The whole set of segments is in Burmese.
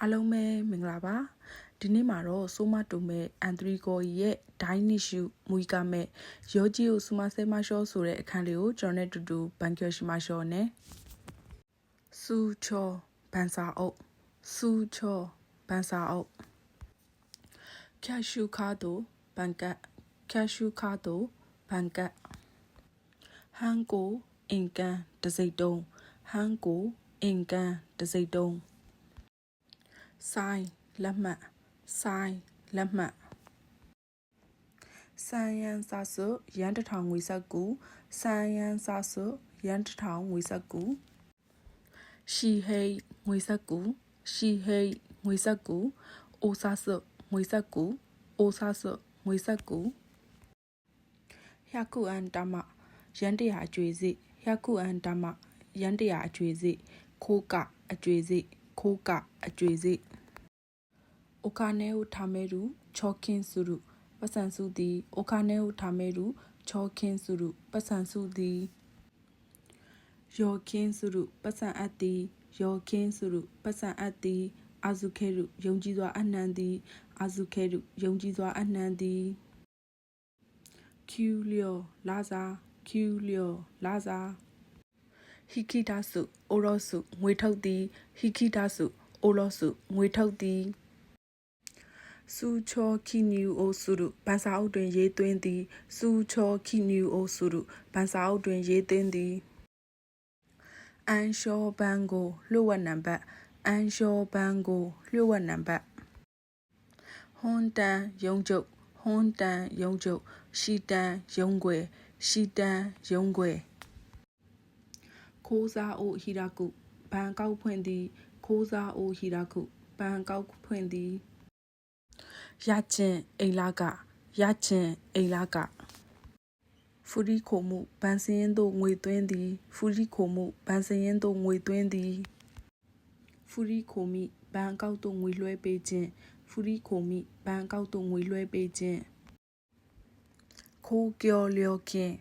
အားလုံးပဲမင်္ဂလာပါဒီနေ့မှာတော့ဆိုမတိုမဲ့အန်သရီကိုရဲ့ဒိုင်းနိရှုမူကမဲ့ရောဂျီကိုစူမဆဲမရှောဆိုတဲ့အခန်းလေးကိုကျွန်တော်နဲ့တူတူဘန်ကျော်ရှိမရှောနဲ့စူချောဘန်စာအုပ်စူချောဘန်စာအုပ်ကျရှုခါတိုဘန်ကတ်ကျရှုခါတိုဘန်ကတ်ဟန်ကိုအင်ကန်တစိတ်တုံးဟန်ကိုအင်ကန်တစိတ်တုံး ဆိုင်လက်မှတ်ဆိုင်လက်မှတ်စံရန်စာစုရန်တထောင်ငွေဆက်ကူစံရန်စာစုရန်တထောင်ငွေဆက်ကူရှီဟိတ်ငွေဆက်ကူရှီဟိတ်ငွေဆက်ကူအိုစာစုငွေဆက်ကူအိုစာစုငွေဆက်ကူရကုအန်တမရန်တရာအကျွေစီရကုအန်တမရန်တရာအကျွေစီခိုးကအကျွေစီခိုးကအကျွေစီโအိုကာနဲကိုထာမဲရူချောကင်းစုရုပဆန်စုသည်အိုကာနဲကိုထာမဲရူချောကင်းစုရုပဆန်စုသည်ယောကင်းစုရုပဆန်အပ်သည်ယောကင်းစုရုပဆန်အပ်သည်အာဇုခဲရုယုံကြည်စွာအနှံသည်အာဇုခဲရုယုံကြည်စွာအနှံသည်ကျူလျောလာဇာကျူလျောလာဇာဟိခိတဆုအိုရောဆုငွေထုတ်သည်ဟိခိတဆုအိုရောဆုငွေထုတ်သည် စူချောခိနျူအိုစုရုဗန်စာအုပ်တွင်ရေးသွင်းသည်စူချောခိနျူအိုစုရုဗန်စာအုပ်တွင်ရေးသွင်းသည်အန်ရှောဘန်ကိုလျှို့ဝှက်နံပါတ်အန်ရှောဘန်ကိုလျှို့ဝှက်နံပါတ်ဟွန်တန်ယုံကျုပ်ဟွန်တန်ယုံကျုပ်ရှီတန်ယုံွယ်ရှီတန်ယုံွယ်ခိုးစားအိုဟီရာကုဘန်ကောက်ဖွင့်သည်ခိုးစားအိုဟီရာကုဘန်ကောက်ဖွင့်သည် ရကျင်အိမ်လာကရကျင်အိမ်လာကဖူရီခိုမှုဗန်စင်းသို့ငွေသွင်းသည်ဖူရီခိုမှုဗန်စင်းသို့ငွေသွင်းသည်ဖူရီခိုမိဘန်ကောက်သို့ငွေလွှဲပေးခြင်းဖူရီခိုမိဘန်ကောက်သို့ငွေလွှဲပေးခြင်းခိုးကြော်လျော်ခင်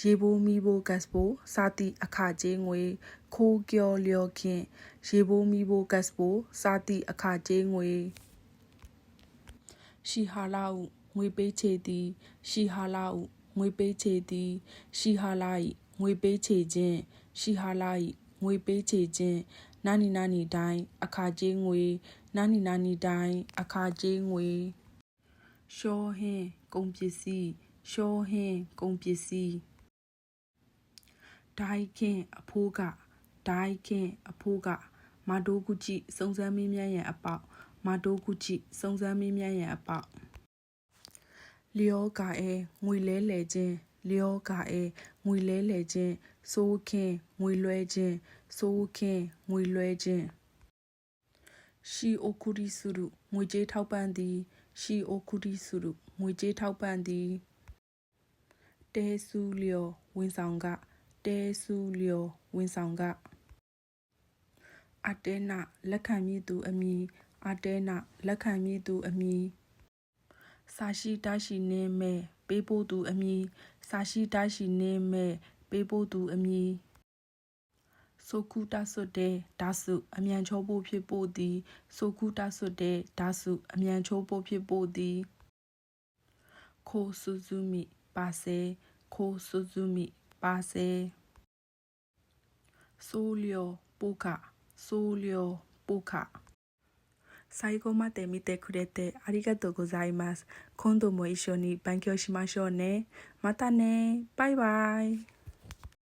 ရေဘိုးမီဘိုဂတ်ဘိုစာတိအခကျေးငွေခိုးကြော်လျော်ခင်ရေဘိုးမီဘိုဂတ်ဘိုစာတိအခကျေးငွေ ရှီဟာလာဟုငွေပေးချေသည်ရှီဟာလာဟုငွေပေးချေသည်ရှီဟာလာ၏ငွေပေးချေခြင်းရှီဟာလာ၏ငွေပေးချေခြင်းနာနီနာနီတိုင်းအခါကျေးငွေနာနီနာနီတိုင်းအခါကျေးငွေရှောဟင်းကုန်ပစ္စည်းရှောဟင်းကုန်ပစ္စည်းဒိုင်ခင်အဖိုးကဒိုင်ခင်အဖိုးကမာဒိုဂူချီစုံစမ်းမင်းမြန်းရန်အပေါက် မာတိုကုချိစုံစမ်းမင်းမြန်းရန်အပေါက်လျောကာအဲငွေလဲလဲခြင်းလျောကာအဲငွေလဲလဲခြင်းစိုးခင်းငွေလွှဲခြင်းစိုးခင်းငွေလွှဲခြင်းရှီအိုကူရီစုရုငွေကြေးထောက်ပံ့သည်ရှီအိုကူရီစုရုငွေကြေးထောက်ပံ့သည်တဲဆူလျောဝင်ဆောင်ကတဲဆူလျောဝင်ဆောင်ကအတဲနာလက်ခံမည်သူအမည် အတဲနာလက်ခံမည်သူအမည်စာရှိတရှိနေမဲ့ပေးဖို့သူအမည်စာရှိတရှိနေမဲ့ပေးဖို့သူအမည်ဆိုကူတဆွတ်တဲ့ဓာစုအမြန်ချိုးဖို့ဖြစ်ဖို့သည်ဆိုကူတဆွတ်တဲ့ဓာစုအမြန်ချိုးဖို့ဖြစ်ဖို့သည်ခိုဆူဇူမီပါစေခိုဆူဇူမီပါစေဆိုလျောပုခဆိုလျောပုခ 最後まで見てくれてありがとうございます。今度も一緒に勉強しましょうね。またね。バイバイ。